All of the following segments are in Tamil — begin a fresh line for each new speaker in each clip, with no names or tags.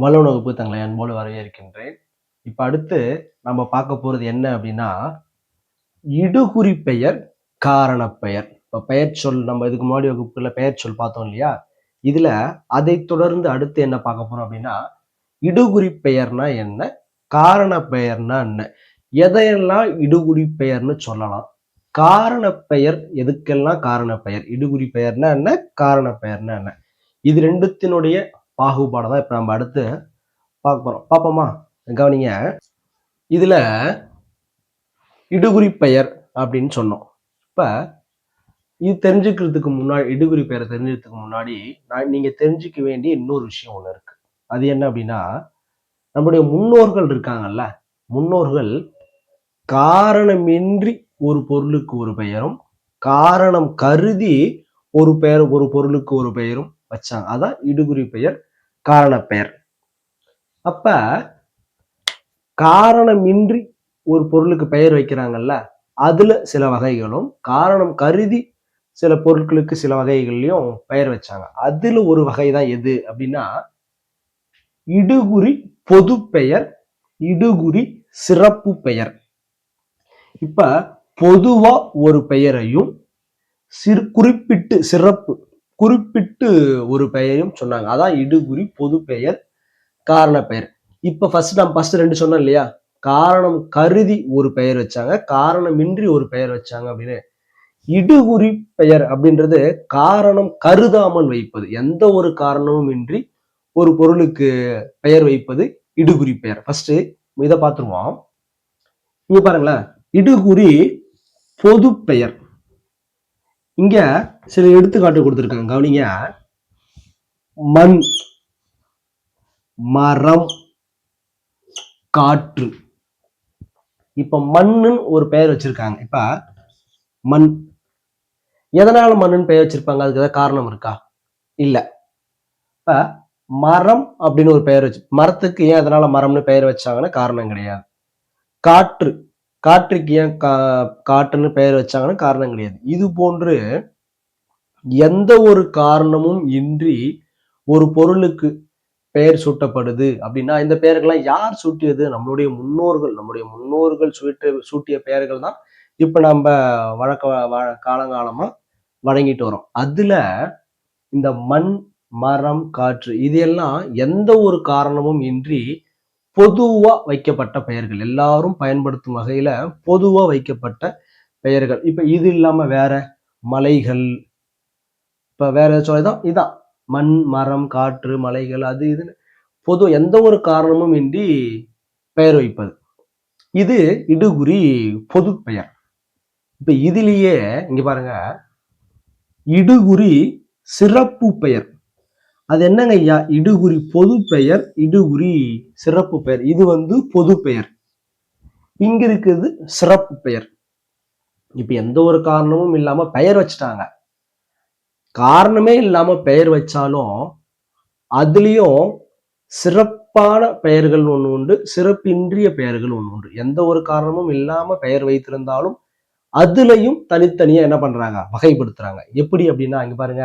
வலுவன வகுப்பு தங்களை அன்போடு வரவேற்கின்றேன். இப்போ அடுத்து நம்ம பார்க்க போகிறது என்ன அப்படின்னா இடுகுறி பெயர் காரணப் பெயர். பெயர் சொல் நம்ம இதுக்கு முன்னாடி வகுப்புல பெயர் சொல் பார்த்தோம் இல்லையா? இதில் அதை தொடர்ந்து அடுத்து என்ன பார்க்க போகிறோம் அப்படின்னா இடுகுறி பெயர்னா என்ன காரண பெயர்னா என்ன? எதையெல்லாம் இடுகுறி பெயர்னு சொல்லலாம்? காரண பெயர் எதுக்கெல்லாம் காரண பெயர்? இடுகுறி பெயர்னா என்ன காரண பெயர்னா என்ன? இது ரெண்டுத்தினுடைய பாகுபாடை தான் இப்ப நம்ம அடுத்து பார்க்க போறோம். பார்ப்போமா? கவனிங்க. இதுல இடுகுறி பெயர் அப்படின்னு சொன்னோம். இப்ப இது தெரிஞ்சுக்கிறதுக்கு முன்னாடி இடுகுறி பெயரை தெரிஞ்சுக்கிறதுக்கு முன்னாடி நான் நீங்க தெரிஞ்சுக்க வேண்டிய இன்னொரு விஷயம் ஒன்று இருக்கு. அது என்ன அப்படின்னா நம்முடைய முன்னோர்கள் இருக்காங்கல்ல முன்னோர்கள் காரணமின்றி ஒரு பொருளுக்கு ஒரு பெயரும் காரணம் கருதி ஒரு பெயர் ஒரு பொருளுக்கு ஒரு பெயரும் வச்சாங்க. அதான் இடுகுறி பெயர் காரண பெயர் அப்ப காரணமின்றி ஒரு பொருளுக்கு பெயர் வைக்கிறாங்கல்ல அதுல சில வகைகளும் காரணம் கருதி சில பொருட்களுக்கு சில வகைகள்லையும் பெயர் வச்சாங்க. அதுல ஒரு வகை தான் எது அப்படின்னா இடுகுறி பொது பெயர் இடுகுறி சிறப்பு பெயர். இப்ப பொதுவா ஒரு பெயரையும் சிறு குறிப்பிட்டு சிறப்பு குறிப்பிட்டு ஒரு பெயரையும் சொன்னாங்க. அதான் இடுகுறி பொது பெயர் காரண பெயர். இப்ப ஃபர்ஸ்ட் நம்ம ஃபர்ஸ்ட் ரெண்டு சொன்னோம் இல்லையா? காரணம் கருதி ஒரு பெயர் வச்சாங்க காரணமின்றி ஒரு பெயர் வச்சாங்க அப்படின்னு. இடுகுறி பெயர் அப்படின்றது காரணம் கருதாமல் வைப்பது. எந்த ஒரு காரணமும் இன்றி ஒரு பொருளுக்கு பெயர் வைப்பது இடுகுறி பெயர். ஃபர்ஸ்ட் இதை பார்த்துருவோம். இங்க பாருங்களேன். இடுகுறி பொது பெயர். இங்க சில எடுத்துக்காட்டு கொடுத்துருக்காங்க. கவனிங்க. மண் மரம் காற்று. இப்ப மண்ணுன்னு ஒரு பெயர் வச்சிருக்காங்க. இப்ப மண். எதனால மண்ணுன்னு பெயர் வச்சிருப்பாங்க? அதுக்கு ஏதாவது காரணம் இருக்கா? இல்ல. இப்ப மரம் அப்படின்னு ஒரு பெயர் வச்சு மரத்துக்கு ஏன் அதனால மரம்னு பெயர் வச்சாங்கன்னா காரணம் கிடையாது. காற்று. காற்றுக்கு ஏன் கா காற்றுன்னு பெயர் வச்சாங்கன்னு காரணம் கிடையாது. இது போன்று எந்த ஒரு காரணமும் இன்றி ஒரு பொருளுக்கு பெயர் சூட்டப்படுது அப்படின்னா இந்த பெயர்கள்லாம் யார் சூட்டியது? நம்மளுடைய முன்னோர்கள் நம்முடைய முன்னோர்கள் சூட்டு சூட்டிய பெயர்கள் தான் இப்போ நம்ம வழக்க வ- வழங்கிட்டு வரோம் அதில் இந்த மண் மரம் காற்று இது எல்லாம் எந்த ஒரு காரணமும் இன்றி பொதுவாக வைக்கப்பட்ட பெயர்கள். எல்லாரும் பயன்படுத்தும் வகையில் பொதுவாக வைக்கப்பட்ட பெயர்கள். இப்போ இது இல்லாமல் வேற மலைகள் இப்போ வேற சொல்லதான் இதான். மண் மரம் காற்று மலைகள் அது இதுன்னு பொது எந்த ஒரு காரணமும் இன்றி பெயர் வைப்பது. இது இடுகுறி பொது பெயர். இப்போ இதிலேயே இங்கே பாருங்க. இடுகுறி சிறப்பு பெயர். அது என்னங்க ஐயா? இடுகுறி பொது பெயர் இடுகுறி சிறப்பு பெயர். இது வந்து பொது பெயர். இங்க இருக்குது சிறப்பு பெயர். இப்ப எந்த ஒரு காரணமும் இல்லாம பெயர் வச்சுட்டாங்க. காரணமே இல்லாம பெயர் வச்சாலும் அதுலயும் சிறப்பான பெயர்கள் ஒன்று உண்டு சிறப்பின்றிய பெயர்கள் ஒன்று உண்டு. எந்த ஒரு காரணமும் இல்லாம பெயர் வைத்திருந்தாலும் அதுலயும் தனித்தனியா என்ன பண்றாங்க? வகைப்படுத்துறாங்க. எப்படி அப்படின்னா இங்க பாருங்க.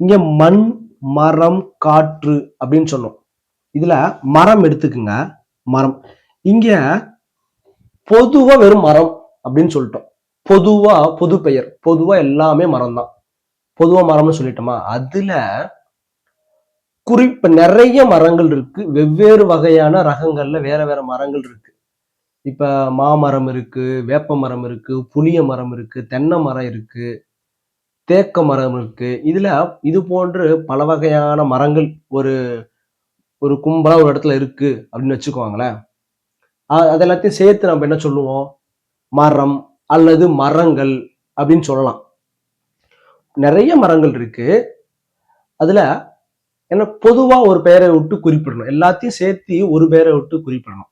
இங்க மண் மரம் காற்று அப்படின்னு சொன்னோம் இதுல மரம் எடுத்துக்குங்க. மரம். இங்க பொதுவா வெறும் மரம் அப்படின்னு சொல்லிட்டோம். பொதுவா பொது பெயர். பொதுவா எல்லாமே மரம் தான் பொதுவா மரம்னு சொல்லிட்டோமா? அதுல குறிப்பு நிறைய மரங்கள் இருக்கு. வெவ்வேறு வகையான ரகங்கள்ல வேற வேற மரங்கள் இருக்கு. இப்ப மாமரம் இருக்கு வேப்ப மரம் இருக்கு புளிய மரம் இருக்கு தென்னை மரம் இருக்கு. தேக்க மரம் இருக்கு. இதுல இது போன்று பல வகையான மரங்கள் ஒரு ஒரு கும்பலா ஒரு இடத்துல இருக்கு அப்படின்னு வச்சுக்கோங்களேன். அது எல்லாத்தையும் சேர்த்து நம்ம என்ன சொல்லுவோம்? மரம் அல்லது மரங்கள் அப்படின்னு சொல்லலாம். நிறைய மரங்கள் இருக்கு. அதுல என்ன பொதுவா ஒரு பெயரை விட்டு குறிப்பிடணும். எல்லாத்தையும் சேர்த்து ஒரு பெயரை விட்டு குறிப்பிடணும்.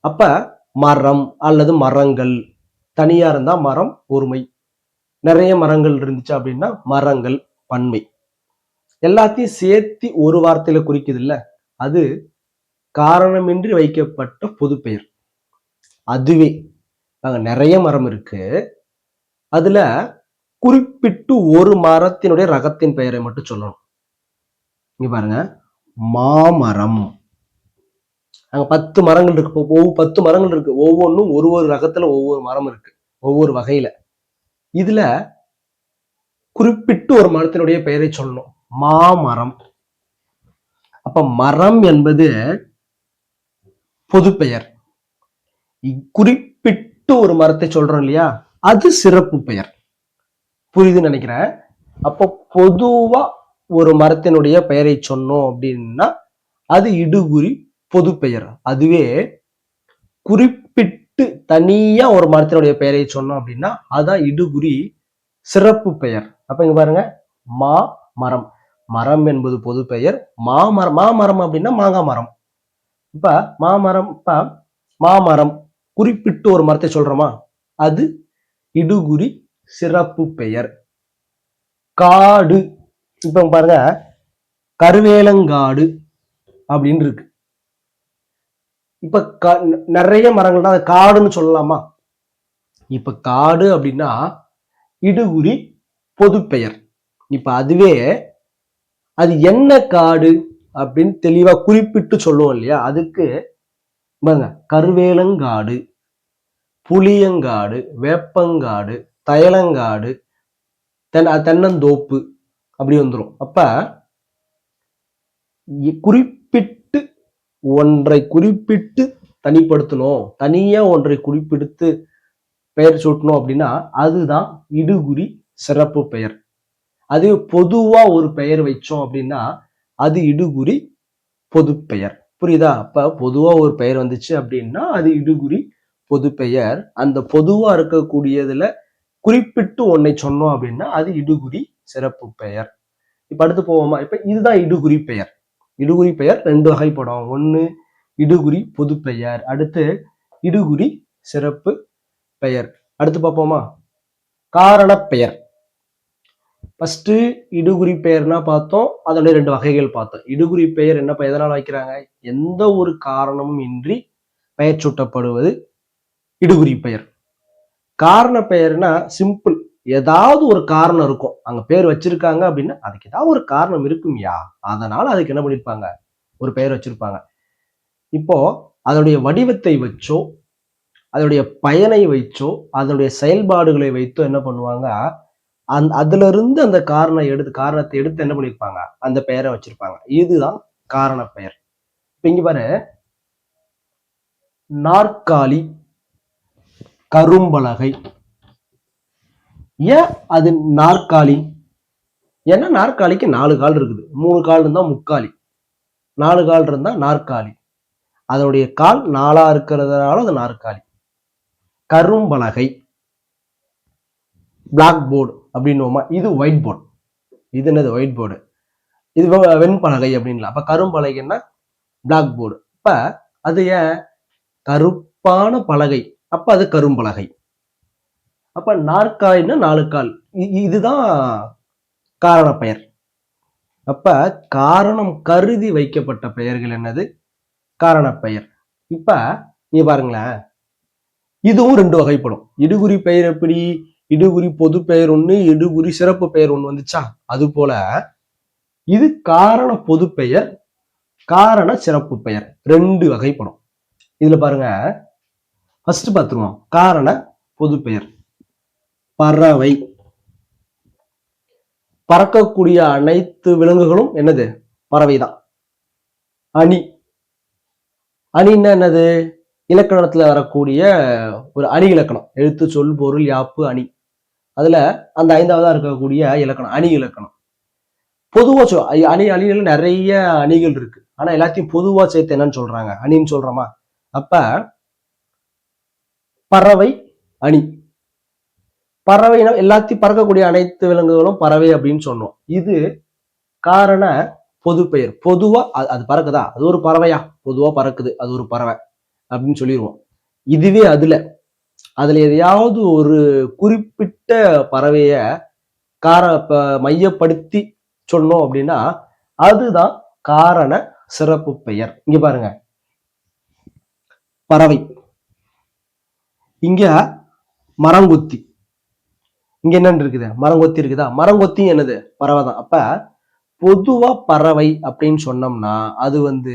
அப்ப மரம் அல்லது மரங்கள் தனியா இருந்தா மரம் ஒருமை. நிறைய மரங்கள் இருந்துச்சு அப்படின்னா மரங்கள் பன்மை. எல்லாத்தையும் சேர்த்து ஒரு வார்த்தையில குறிக்குது இல்ல அது காரணமின்றி வைக்கப்பட்ட பொது பெயர். அதுவே. அங்கே நிறைய மரம் இருக்கு. அதுல குறிப்பிட்டு ஒரு மரத்தினுடைய ரகத்தின் பெயரை மட்டும் சொல்லணும். இங்க பாருங்க. மாமரம். அங்க பத்து மரங்கள் இருக்கு. ஒவ்வொரு பத்து மரங்கள் இருக்கு. ஒவ்வொன்றும் ஒரு ஒரு ரகத்துல ஒவ்வொரு மரம் இருக்கு. ஒவ்வொரு வகையில. இதுல குறிப்பிட்டு ஒரு மரத்தினுடைய பெயரை சொல்லணும். மாமரம். அப்ப மரம் என்பது பொது பெயர் குறிப்பிட்டு ஒரு மரத்தை சொல்றோம் இல்லையா? அது சிறப்பு பெயர். புரியுதுன்னு நினைக்கிறேன். அப்போ பொதுவா ஒரு மரத்தினுடைய பெயரை சொன்னோம் அப்படின்னா அது இடுகுறி பெயர் அதுவே குறிப்பிட்டு தனியா ஒரு மரத்தினுடைய பெயரை சொன்னோம் அப்படின்னா அதான் இடுகுறி சிறப்பு பெயர். அப்ப இங்க பாருங்க மா மரம். மரம் என்பது பொது பெயர். மாமரம் மாமரம் அப்படின்னா மாங்காய் மரம். இப்ப மாமரம் இப்ப மாமரம் குறிப்பிட்டு ஒரு மரத்தை சொல்றோமா? அது இடுகுறி சிறப்பு பெயர். காடு. இப்ப பாருங்க கருவேலங்காடு அப்படின்னு இருக்கு. இப்போ க- நிறைய மரங்கள் தான் அது காடுன்னு சொல்லலாமா? இப்போ காடு அப்படின்னா இடுகுறி பொதுப்பெயர். இப்போ அதுவே அது என்ன காடு அப்படின்னு தெளிவாக குறிப்பிட்டு சொல்லுவோம் இல்லையா? அதுக்கு பாருங்க கருவேலங்காடு புளியங்காடு வேப்பங்காடு தயலங்காடு தென் தென்னந்தோப்பு அப்படி வந்துடும் அப்ப இ- ஒன்றை குறிப்பிட்டு தனிப்படுத்தணும். தனியாக ஒன்றை குறிப்பிடுத்து பெயர் சூட்டணும் அப்படின்னா அதுதான் இடுகுறி சிறப்பு பெயர். அது பொதுவாக ஒரு பெயர் வச்சோம் அப்படின்னா அது இடுகுறி பொது பெயர். புரியுதா? அப்போ பொதுவாக ஒரு பெயர் வந்துச்சு அப்படின்னா அது இடுகுறி பொது பெயர். அந்த பொதுவாக இருக்கக்கூடியதுல குறிப்பிட்டு ஒன்னை சொன்னோம் அப்படின்னா அது இடுகுறி சிறப்பு பெயர். இப்போ அடுத்து போவோமா? இப்போ இதுதான் இடுகுறி பெயர். இடுகுறி பெயர் ரெண்டு வகைப்படும். ஒன்று இடுகுறி பொது பெயர். அடுத்து இடுகுறி சிறப்பு பெயர். அடுத்து பார்ப்போமா? காரணப்பெயர் பெயர். இடுகுறி பெயர்னா பார்த்தோம் அதனுடைய ரெண்டு வகைகள் பார்த்தோம். இடுகுறி பெயர் என்ன எதனால் வைக்கிறாங்க? எந்த ஒரு காரணமும் இன்றி பெயர் சூட்டப்படுவது இடுகுறி பெயர். காரண பெயர்னா சிம்பிள் ஏதாவது ஒரு காரணம் இருக்கும். அங்க பேர் வச்சிருக்காங்க அப்படின்னா அதுக்கு ஏதாவது ஒரு காரணம் இருக்கும்யா அதனால அதுக்கு என்ன பண்ணிருப்பாங்க? ஒரு பெயர் வச்சிருப்பாங்க. இப்போ அதனுடைய வடிவத்தை வச்சோ அதனுடைய பயனை வைச்சோ அதனுடைய செயல்பாடுகளை வைத்தோ என்ன பண்ணுவாங்க? அந் அதுல இருந்து அந்த காரணம் எடுத்து காரணத்தை எடுத்து என்ன பண்ணிருப்பாங்க? அந்த பெயரை வச்சிருப்பாங்க. இதுதான் காரண பெயர். இப்ப இங்க பாரு. நாற்காலி கரும்பலகை ஏன் அது நாற்காலி. ஏன்னா நாற்காலிக்கு நாலு கால் இருக்குது. மூணு கால் இருந்தால் முக்காலி. நாலு கால் இருந்தால் நாற்காலி. அதனுடைய கால் நாலா இருக்கிறதுனால அது நாற்காலி. கரும்பலகை. பிளாக் போர்டு அப்படின்னுவோமா இது ஒயிட் போர்டு இது என்னது ஒயிட் போர்டு இது வெண்பலகை அப்படின்லாம் அப்போ கரும்பலகைன்னா பிளாக் போர்டு அப்ப அது ஏன்? கருப்பான பலகை. அப்ப அது கரும்பலகை. அப்ப நாற்காலின்னா நாலு கால். இ- இதுதான் காரண பெயர் அப்ப காரணம் கருதி வைக்கப்பட்ட பெயர்கள் என்னது? காரண பெயர் இப்ப நீங்க பாருங்களேன். இதுவும் ரெண்டு வகைப்படும். இடுகுறி பெயர் எப்படி? இடுகுறி பொது பெயர் ஒண்ணு இடுகுறி சிறப்பு பெயர் ஒண்ணு வந்துச்சா? அது போல இது காரண பொது பெயர் காரண சிறப்பு பெயர். ரெண்டு வகைப்படும். இதுல பாருங்க. ஃபர்ஸ்ட் பார்த்துருவோம். காரண பொது பெயர். பறவை. பறக்கக்கூடிய அனைத்து விலங்குகளும் என்னது? பறவை தான் அணி. அணின்னா என்னது? இலக்கணத்துல வரக்கூடிய ஒரு அணி இலக்கணம். எழுத்து சொல் பொருள் யாப்பு அணி. அதுல அந்த ஐந்தாவதா இருக்கக்கூடிய இலக்கணம் அணி இலக்கணம். பொதுவா சொல் அணி அணிகள் நிறைய அணிகள் இருக்கு. ஆனா எல்லாத்தையும் பொதுவா சேர்த்து என்னன்னு சொல்றாங்க? அணின்னு சொல்றோமா? அப்ப பறவை அணி. பறவைனா எல்லாத்தையும் பறக்கக்கூடிய அனைத்து விலங்குகளும் பறவை அப்படின்னு சொன்னோம். இது காரண பொது பெயர். பொதுவா அது அது பறக்குதா? அது ஒரு பறவையா? பொதுவா பறக்குது. அது ஒரு பறவை அப்படின்னு சொல்லிடுவோம் இதுவே அதுல. அதுல எதையாவது ஒரு குறிப்பிட்ட பறவைய கார மையப்படுத்தி சொன்னோம் அப்படின்னா அதுதான் காரண சிறப்பு பெயர். இங்க பாருங்க. பறவை. இங்க மரங்குத்தி. இங்க என்னன்னு இருக்குது? மரங்கொத்தி இருக்குதா? மரங்கொத்தி என்னது? பறவை தான் அப்ப பொதுவா பறவை அப்படின்னு சொன்னோம்னா அது வந்து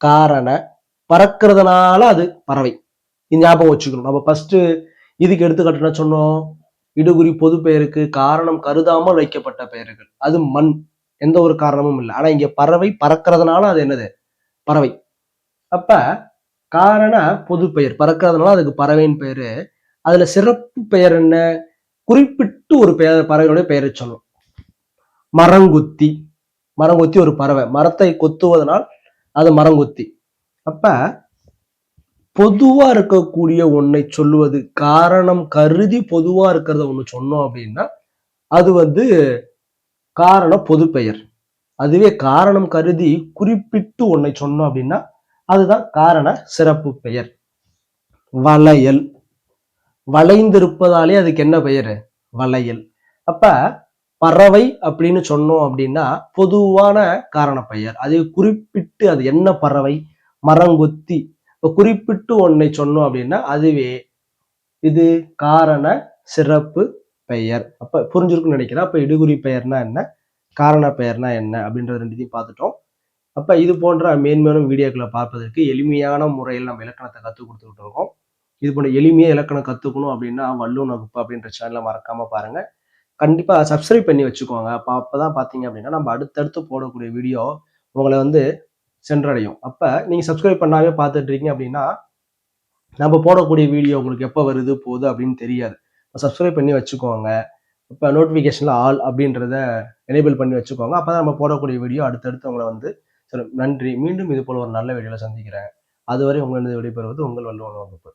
காரண பறக்கிறதுனால அது பறவை. இது ஞாபகம் வச்சுக்கணும். நம்ம ஃபர்ஸ்ட் இதுக்கு எடுத்துக்காட்டுனா சொன்னோம். இடுகுறி பொது பெயருக்கு காரணம் கருதாமல் வைக்கப்பட்ட பெயர்கள். அது மண். எந்த ஒரு காரணமும் இல்லை. ஆனா இங்க பறவை பறக்கிறதுனால அது என்னது? பறவை. அப்ப காரண பொது பெயர். பறக்கிறதுனால அதுக்கு பறவையின் பெயரு. அதுல சிறப்பு பெயர் என்ன? குறிப்பிட்டு ஒரு பெயர் பறவையுடைய பெயரை சொல்லும். மரங்கொத்தி. மரங்கொத்தி ஒரு பறவை. மரத்தை கொத்துவதனால் அது மரங்கொத்தி. அப்ப பொதுவா இருக்கக்கூடிய ஒன்றை சொல்லுவது காரணம் கருதி பொதுவா இருக்கிறத ஒண்ணு சொன்னோம் அப்படின்னா அது வந்து காரண பொது பெயர் அதுவே காரணம் கருதி குறிப்பிட்டு ஒன்றை சொன்னோம் அப்படின்னா அதுதான் காரண சிறப்பு பெயர். வளையல். வளைந்திருப்பதாலே அதுக்கு என்ன பெயர்? வளையல். அப்ப பறவை அப்படின்னு சொன்னோம் அப்படின்னா பொதுவான காரண பெயர் குறிப்பிட்டு அது என்ன பறவை? மரங்கொத்தி. இப்போ குறிப்பிட்டு ஒன்னை சொன்னோம் அப்படின்னா அதுவே இது காரண சிறப்பு பெயர். அப்ப புரிஞ்சிருக்குன்னு நினைக்கிறேன். அப்ப இடுகுறி பெயர்னா என்ன? காரண பெயர்னா என்ன? அப்படின்றது ரெண்டுத்தையும் பார்த்துட்டோம். அப்ப இது போன்ற மேன்மேலும் வீடியோக்களை பார்ப்பதற்கு எளிமையான முறையில் நம்ம இலக்கணத்தை கற்றுக் கொடுத்துக்கிட்டு இருக்கோம். இது போன்ற எளிமையாக இலக்கணம் கற்றுக்கணும் அப்படின்னா வள்ளுவன் வகுப்பு அப்படின்ற சேனலை மறக்காமல் பாருங்கள் கண்டிப்பாக சப்ஸ்கிரைப் பண்ணி வச்சுக்கோங்க. அப்போ அப்போ தான் பார்த்தீங்க அப்படின்னா நம்ம அடுத்தடுத்து போடக்கூடிய வீடியோ உங்களை வந்து சென்றடையும். அப்போ நீங்கள் சப்ஸ்கிரைப் பண்ணாவே பார்த்துட்ருக்கீங்க அப்படின்னா நம்ம போடக்கூடிய வீடியோ உங்களுக்கு எப்போ வருது போகுது அப்படின்னு தெரியாது. சப்ஸ்கிரைப் பண்ணி வச்சுக்கோங்க. இப்போ நோட்டிஃபிகேஷனில் ஆல் அப்படின்றத எனேபிள் பண்ணி வச்சுக்கோங்க. அப்போ தான் நம்ம போடக்கூடிய வீடியோ அடுத்தடுத்து உங்களை வந்து சரி நன்றி. மீண்டும் இது போல் ஒரு நல்ல வீடியோவில் சந்திக்கிறேன். அதுவரை உங்களிடம் விடைபெறுவது உங்கள் வல்லுவன் வகுப்பு.